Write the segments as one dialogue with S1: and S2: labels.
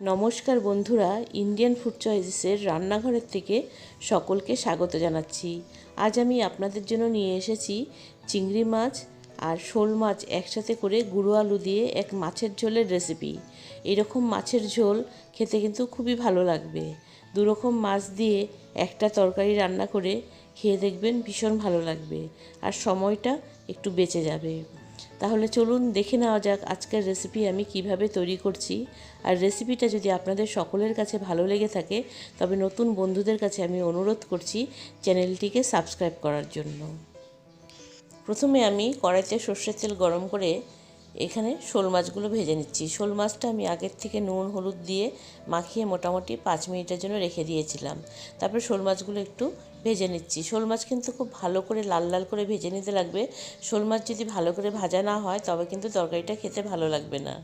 S1: নমস্কার বন্ধুরা Indian food চয়েসেসের রান্নাঘরের থেকে সকলকে স্বাগত জানাচ্ছি। আজ আমি আপনাদের জন্য নিয়ে এসেছি চিংড়ি মাছ আর শোল মাছ একসাথে করে গুঁড়ো আলু দিয়ে এক মাছের ঝোলের রেসিপি এরকম মাছের ঝোল খেতে কিন্তু খুবই ভালো লাগবে। দুরকম মাছ দিয়ে একটা তরকারি রান্না করে খেয়ে দেখবেন ভীষণ ভালো লাগবে আর সময়টা একটু বেঁচে যাবে। তাহলে চলুন দেখে নেওয়া যাক আজকের রেসিপি আমি কীভাবে তৈরি করছি। আর রেসিপিটা যদি আপনাদের সকলের কাছে ভালো লেগে থাকে, তবে নতুন বন্ধুদের কাছে আমি অনুরোধ করছি চ্যানেলটিকে সাবস্ক্রাইব করার জন্য। প্রথমে আমি কড়াইতে সর্ষের তেল গরম করে এখানে শোল মাছগুলো ভেজে নিচ্ছি। শোল মাছটা আমি আগের থেকে নুন, হলুদ দিয়ে মাখিয়ে মোটামুটি পাঁচ মিনিটের জন্য রেখে দিয়েছিলাম। তারপর শোল মাছগুলো একটু ভেজে নিচ্ছি। শোল মাছ কিন্তু খুব ভালো করে লাল লাল করে ভেজে নিতে লাগবে। শোল মাছ যদি ভালো করে ভাজা না হয়, তবে কিন্তু তরকারিটা খেতে ভালো লাগবে না।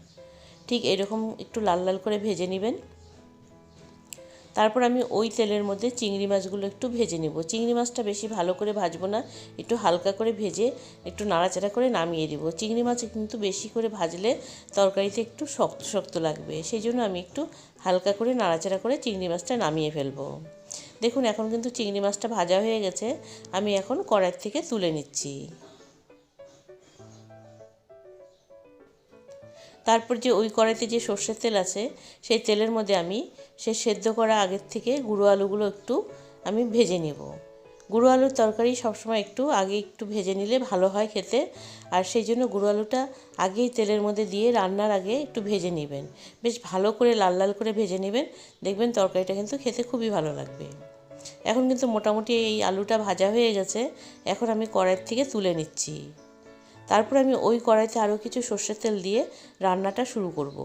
S1: ঠিক এরকম একটু লাল লাল করে ভেজে নেবেন। তারপর আমি ওই তেলের মধ্যে চিংড়ি মাছগুলো একটু ভেজে নেব। চিংড়ি মাছটা বেশি ভালো করে ভাজবো না, একটু হালকা করে ভেজে একটু নাড়াচাড়া করে নামিয়ে দেবো। চিংড়ি মাছ কিন্তু বেশি করে ভাজলে তরকারিতে একটু শক্ত শক্ত লাগবে। সেই জন্য আমি একটু হালকা করে নাড়াচাড়া করে চিংড়ি মাছটা নামিয়ে ফেলব। দেখুন, এখন কিন্তু চিংড়ি মাছটা ভাজা হয়ে গেছে। আমি এখন কড়াই থেকে তুলে নিচ্ছি। তারপর যে ওই কড়াইতে যে সর্ষের তেল আছে, সেই তেলের মধ্যে আমি সে সেদ্ধ করা আগের থেকে গুঁড়ো আলুগুলো একটু আমি ভেজে নেব। গুঁড়ো আলুর তরকারি সবসময় একটু আগে একটু ভেজে নিলে ভালো হয় খেতে। আর সেই জন্য গুঁড়ো আলুটা আগেই তেলের মধ্যে দিয়ে রান্নার আগে একটু ভেজে নেবেন। বেশ ভালো করে লাল লাল করে ভেজে নেবেন। দেখবেন তরকারিটা কিন্তু খেতে খুবই ভালো লাগবে। এখন কিন্তু মোটামুটি এই আলুটা ভাজা হয়ে গেছে। এখন আমি কড়াইয়ের থেকে তুলে নিচ্ছি। তারপর আমি ওই কড়াইতে আরও কিছু সর্ষের তেল দিয়ে রান্নাটা শুরু করব।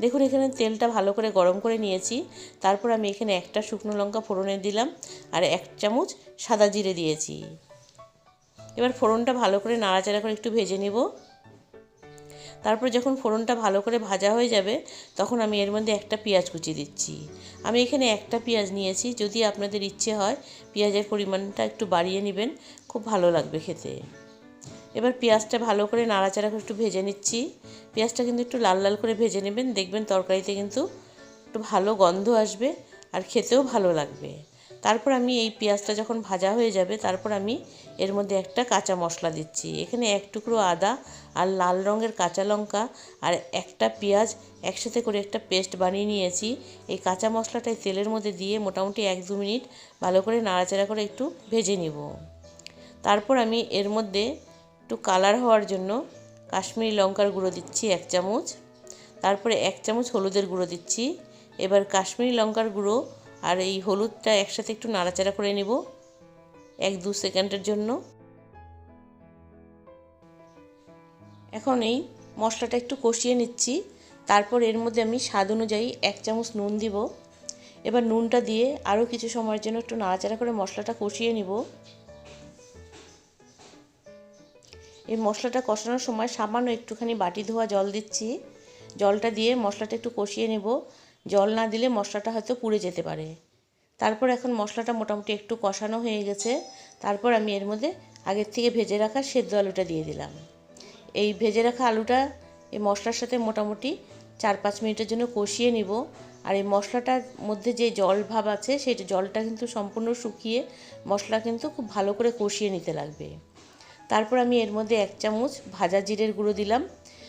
S1: দেখুন, এখানে তেলটা ভালো করে গরম করে নিয়েছি। তারপর আমি এখানে একটা শুকনো লঙ্কা ফোড়নে দিলাম আর এক চামচ সাদা জিরে দিয়েছি। এবার ফোড়নটা ভালো করে নাড়াচাড়া করে একটু ভেজে নেব। তারপর যখন ফোড়নটা ভালো করে ভাজা হয়ে যাবে, তখন আমি এর মধ্যে একটা পেঁয়াজ কুচি দিচ্ছি। আমি এখানে একটা পেঁয়াজ নিয়েছি, যদি আপনাদের ইচ্ছে হয় পেঁয়াজের পরিমাণটা একটু বাড়িয়ে নেবেন, খুব ভালো লাগবে খেতে। এবার পেঁয়াজটা ভালো করে নাড়াচাড়া করে একটু ভেজে নিচ্ছি। পেঁয়াজটা কিন্তু একটু লাল লাল করে ভেজে নেবেন, দেখবেন তরকারিতে কিন্তু একটু ভালো গন্ধ আসবে আর খেতেও ভালো লাগবে। তারপর আমি এই পেঁয়াজটা যখন ভাজা হয়ে যাবে, তারপর আমি এর মধ্যে একটা কাঁচা মশলা দিচ্ছি। এখানে এক টুকরো আদা আর লাল রঙের কাঁচা লঙ্কা আর একটা পেঁয়াজ একসাথে করে একটা পেস্ট বানিয়ে নিয়েছি। এই কাঁচা মশলাটাই তেলের মধ্যে দিয়ে মোটামুটি এক দু মিনিট ভালো করে নাড়াচাড়া করে একটু ভেজে নিব। তারপর আমি এর মধ্যে একটু কালার হওয়ার জন্য কাশ্মীরি লঙ্কার গুঁড়ো দিচ্ছি এক চামচ। তারপরে এক চামচ হলুদের গুঁড়ো দিচ্ছি। এবার কাশ্মীরি লঙ্কার গুঁড়ো আর এই হলুদটা একসাথে একটু নাড়াচাড়া করে নেব এক দু সেকেন্ডের জন্য। এখন এই মশলাটা একটু কষিয়ে নিচ্ছি। তারপর এর মধ্যে আমি স্বাদ অনুযায়ী এক চামচ নুন দিব। এবার নুনটা দিয়ে আরও কিছু সময়ের জন্য একটু নাড়াচাড়া করে মশলাটা কষিয়ে নিব। এই মশলাটা কষানোর সময় সামান্য একটুখানি বাটি ধোয়া জল দিচ্ছি। জলটা দিয়ে মশলাটা একটু কষিয়ে নেব। জল না দিলে মশলাটা হয়তো পুড়ে যেতে পারে। তারপর এখন মশলাটা মোটামুটি একটু কষানো হয়ে গেছে। তারপর আমি এর মধ্যে আগের থেকে ভেজে রাখা সেদ্ধ আলুটা দিয়ে দিলাম। এই ভেজে রাখা আলুটা এই মশলার সাথে মোটামুটি চার পাঁচ মিনিটের জন্য কষিয়ে নিব। আর এই মশলাটার মধ্যে যে জল ভাব আছে, সেই জলটা কিন্তু সম্পূর্ণ শুকিয়ে মশলা কিন্তু খুব ভালো করে কষিয়ে নিতে লাগবে। তারপর আমি এর মধ্যে এক চামচ ভাজা জিরের গুঁড়ো দিলাম।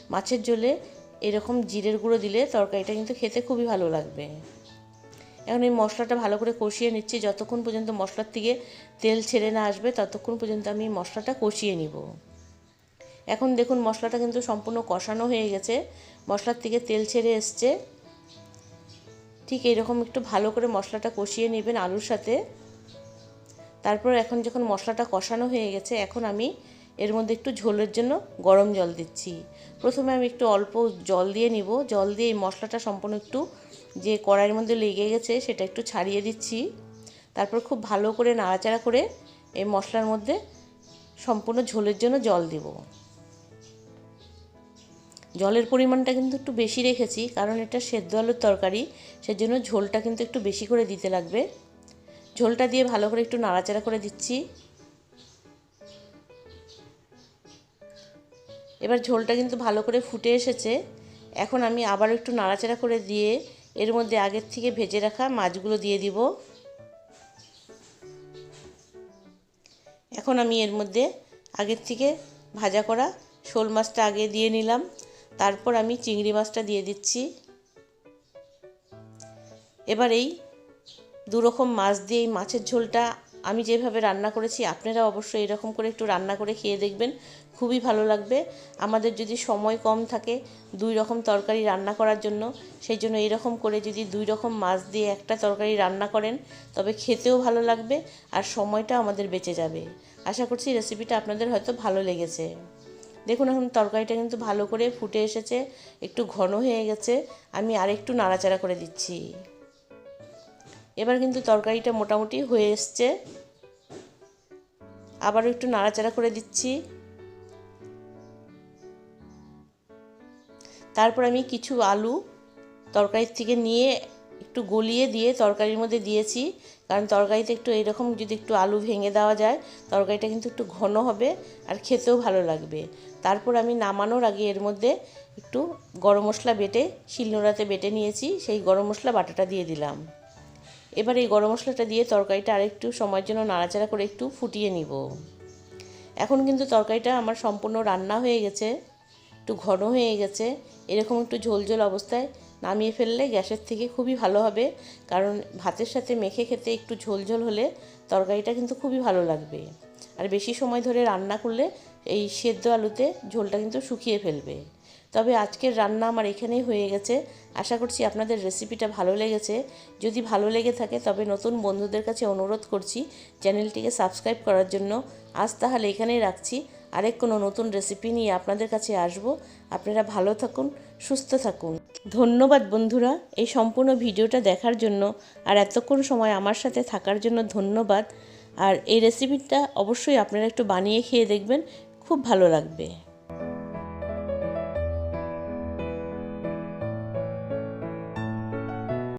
S1: মাছের ঝোলে এরকম জিরের গুঁড়ো দিলে তরকারিটা কিন্তু খেতে খুবই ভালো লাগবে। এখন এই মশলাটা ভালো করে কষিয়ে নিচ্ছি। যতক্ষণ পর্যন্ত মশলার থেকে তেল ছেড়ে না আসবে, ততক্ষণ পর্যন্ত আমি মশলাটা কষিয়ে নিব। এখন দেখুন মশলাটা কিন্তু সম্পূর্ণ কষানো হয়ে গেছে। মশলার থেকে তেল ছেড়ে এসছে। ঠিক এরকম একটু ভালো করে মশলাটা কষিয়ে নেবেন আলুর সাথে। তারপর এখন যখন মশলাটা কষানো হয়ে গেছে, এখন আমি এর মধ্যে একটু ঝোলের জন্য গরম জল দিচ্ছি। প্রথমে আমি একটু অল্প জল দিয়ে নিব। জল দিয়ে এই মশলাটা সম্পূর্ণ একটু যে কড়াইয়ের মধ্যে লেগে গেছে সেটা একটু ছাড়িয়ে দিচ্ছি। তারপর খুব ভালো করে নাড়াচাড়া করে এই মশলার মধ্যে সম্পূর্ণ ঝোলের জন্য জল দিব। জলের পরিমাণটা কিন্তু একটু বেশি রেখেছি কারণ এটা সেদ্ধ আলুর তরকারি, সেজন্য ঝোলটা কিন্তু একটু বেশি করে দিতে লাগবে। ঝোলটা দিয়ে ভালো করে একটু নাড়াচাড়া করে দিচ্ছি। এবার ঝোলটা কিন্তু ভালো করে ফুটে এসেছে। এখন আমি আবার একটু নাড়াচাড়া করে দিয়ে এর মধ্যে আগের থেকে ভেজে রাখা মাছগুলো দিয়ে দিব। এখন আমি এর মধ্যে আগের থেকে ভাজা করা শোল মাছটা আগে দিয়ে নিলাম। তারপর আমি চিংড়ি মাছটা দিয়ে দিচ্ছি। এবার এই দুরকম মাছ দিয়ে এই মাছের ঝোলটা আমি যেভাবে রান্না করেছি, আপনারা অবশ্যই এরকম করে একটু রান্না করে খেয়ে দেখবেন। খুবই ভালো লাগবে। আমাদের যদি সময় কম থাকে দুই রকম তরকারি রান্না করার জন্য, সেই জন্য এরকম করে যদি দুই রকম মাছ দিয়ে একটা তরকারি রান্না করেন, তবে খেতেও ভালো লাগবে আর সময়টা আমাদের বেঁচে যাবে। আশা করছি রেসিপিটা আপনাদের হয়তো ভালো লেগেছে। দেখুন, এখন তরকারিটা কিন্তু ভালো করে ফুটে এসেছে, একটু ঘন হয়ে গেছে, আমি আরেকটু নাড়াচাড়া করে দিচ্ছি। এবার কিন্তু তরকারিটা মোটামুটি হয়ে এসছে। আবারও একটু নাড়াচাড়া করে দিচ্ছি। তারপর আমি কিছু আলু তরকারির থেকে নিয়ে একটু গলিয়ে দিয়ে তরকারির মধ্যে দিয়েছি। কারণ তরকারিতে একটু এরকম যদি একটু আলু ভেঙে দেওয়া যায়, তরকারিটা কিন্তু একটু ঘন হবে আর খেতেও ভালো লাগবে। তারপর আমি নামানোর আগে এর মধ্যে একটু গরম মশলা বেটে শিলনোড়াতে বেটে নিয়েছি। সেই গরম মশলা বাটাটা দিয়ে দিলাম। এবার এই গরম মশলাটা দিয়ে তরকারিটা আরেকটু সময়ের জন্য নাড়াচাড়া করে একটু ফুটিয়ে নিব। এখন কিন্তু তরকারিটা আমার সম্পূর্ণ রান্না হয়ে গেছে, একটু ঘন হয়ে গেছে। এরকম একটু ঝোল ঝোল অবস্থায় নামিয়ে ফেললে গ্যাসের থেকে খুবই ভালো হবে, কারণ ভাতের সাথে মেখে খেতে একটু ঝোল ঝোল হলে তরকারিটা কিন্তু খুবই ভালো লাগবে। আর বেশি সময় ধরে রান্না করলে এই সেদ্ধ আলুতে ঝোলটা কিন্তু শুকিয়ে ফেলবে। তবে আজকের রান্না আমার এখানেই হয়ে গেছে। আশা করছি আপনাদের রেসিপিটা ভালো লেগেছে। যদি ভালো লেগে থাকে, তবে নতুন বন্ধুদের কাছে অনুরোধ করছি চ্যানেলটিকে সাবস্ক্রাইব করার জন্য। আজ তাহলে এখানেই রাখছি। আরেক কোনো নতুন রেসিপি নিয়ে আপনাদের কাছে আসব। আপনারা ভালো থাকুন, সুস্থ থাকুন। ধন্যবাদ বন্ধুরা এই সম্পূর্ণ ভিডিওটা দেখার জন্য। আর এতক্ষণ সময় আমার সাথে থাকার জন্য ধন্যবাদ। আর এই রেসিপিটা অবশ্যই আপনারা একটু বানিয়ে খেয়ে দেখবেন। খুব ভালো লাগবে।